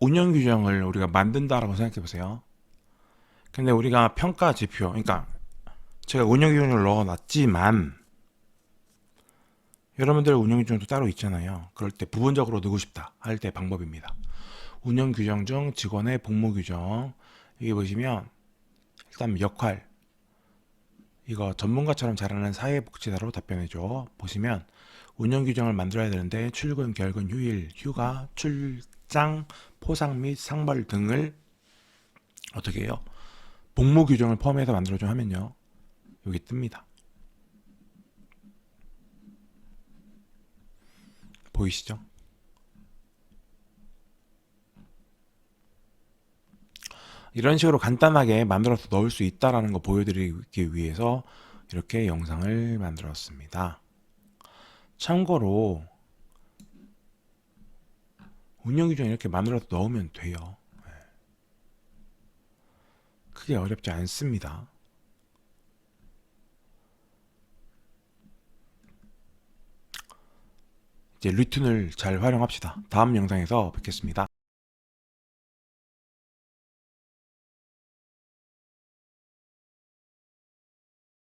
운영 규정을 우리가 만든다라고 생각해 보세요. 근데 우리가 평가 지표, 그러니까 제가 운영 규정을 넣어놨지만 여러분들 운영 규정도 따로 있잖아요. 그럴 때 부분적으로 넣고 싶다 할 때 방법입니다. 운영 규정 중 직원의 복무 규정 여기 보시면 일단 역할 이거 전문가처럼 잘하는 사회복지사로 답변해줘 보시면 운영 규정을 만들어야 되는데 출근, 결근, 휴일, 휴가, 출 장, 포상 및 상벌 등을 어떻게 해요? 복무 규정을 포함해서 만들어줘 하면요 여기 뜹니다. 보이시죠? 이런 식으로 간단하게 만들어서 넣을 수 있다라는 거 보여드리기 위해서 이렇게 영상을 만들었습니다. 참고로 운영 규정 이렇게 만들어서 넣으면 돼요. 네. 크게 어렵지 않습니다. 이제 루틴을 잘 활용합시다. 다음 영상에서 뵙겠습니다.